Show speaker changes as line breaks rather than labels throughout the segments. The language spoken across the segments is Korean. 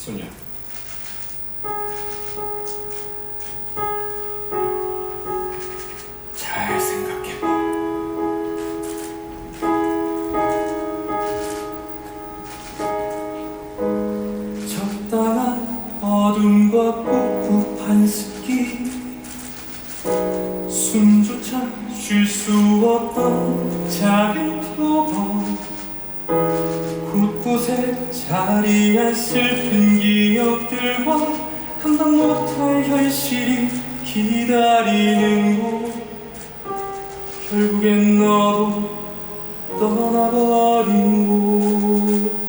소녀. 잘 생각해봐. 적당한 어둠과 꿉꿉한 습기 숨조차 쉴 수 없던 작은 자리에 슬픈 기억들과 감당 못할 현실이 기다리는 곳. 결국엔 너도 떠나버린 곳.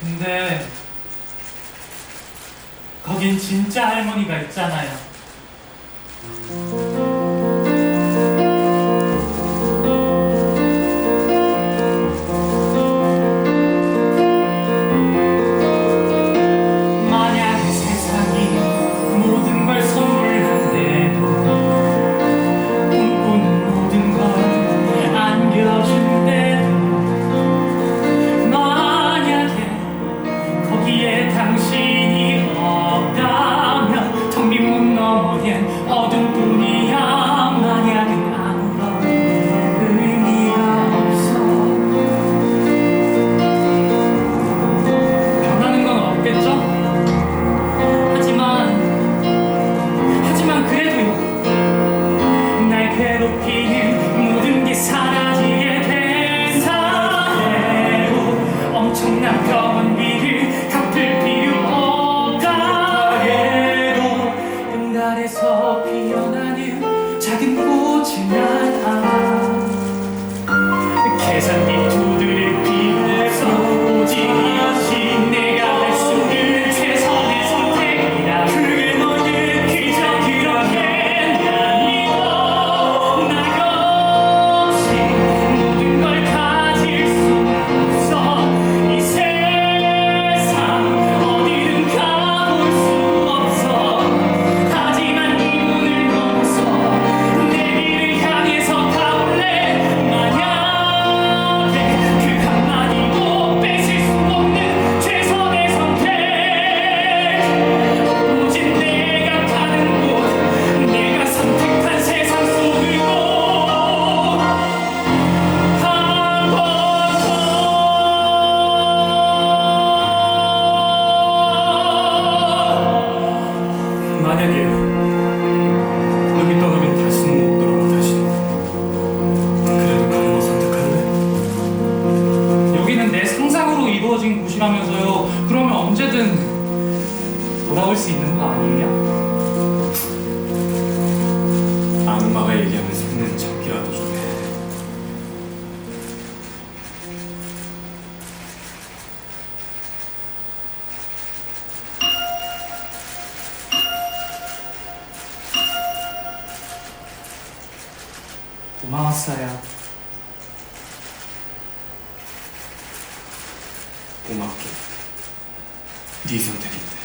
근데 거긴 진짜 할머니가 있잖아요. que es antiguo. 조심하면서요. 그러면 언제든 돌아올 수 있는 거 아니냐?
악마가 얘기하면 속는 척이라도 좋네.
고마웠어요.
おまけ。D さ的に。